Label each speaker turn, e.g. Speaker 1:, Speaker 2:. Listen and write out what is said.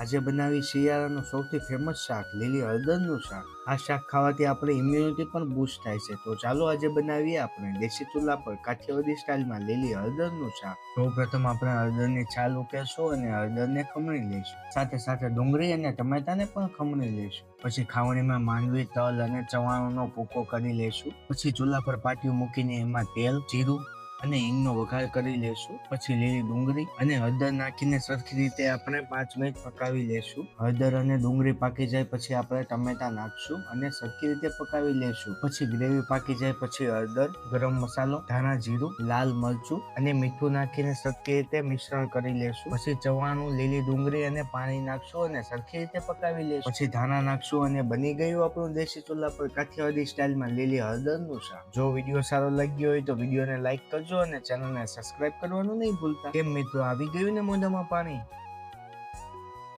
Speaker 1: આજે બનાવી શિયાળાનું સૌથી ફેમસ શાક, લીલી હળદરનું શાક. આ શાક ખાવાથી આપણે ઇમ્યુનિટી પણ બૂસ્ટ થાય છે. તો ચાલો આજે બનાવીએ આપણે દેશી ચૂલા પર કાઠિયાવાડી સ્ટાઇલમાં લીલી હળદરનું શાક. સૌ પ્રથમ આપણે હળદરની છાલ ઉકેરશું અને હળદરને ખમણી લઈશું. સાથે સાથે ડુંગળી અને ટમેટાને પણ ખમણી લઈશું. પછી ખાવણીમાં માંડવી, તલ અને ચવાણુંનો ભૂકો કરી લેશું પછી ચૂલા પર પાટિયું મૂકીને એમાં તેલ, જીરું અને હિંગનો વઘાર કરી લેશું. પછી લીલી ડુંગળી અને હળદર નાખીને સરખી રીતે આપણે પાંચ મિનિટ પકાવી લેશું. હળદર અને ડુંગળી પાકી જાય પછી આપણે ટમેટા નાખશું અને સરખી રીતે પકાવી લેશું. પછી ગ્રેવી પાકી જાય પછી હળદર, ગરમ મસાલો, ધાણા જીરું, લાલ મરચું અને મીઠું નાખીને સરખી રીતે મિશ્રણ કરી લેશું. પછી ચવાણું, લીલી ડુંગળી અને પાણી નાખશું અને સરખી રીતે પકાવી લેશું. પછી ધાણા નાખશું અને બની ગયું આપણું દેશી ચૂલા પર કાઠિયાવાડી સ્ટાઇલમાં લીલી હળદરનું શાક. જો વીડિયો સારો લાગ્યો હોય તો વિડીયોને લાઈક કરજો અને ચેનલને સબસ્ક્રાઇબ કરવાનું નહીં ભૂલતા. કેમ મિત્રો? આવી ગયું ને મોઢામાં પાણી?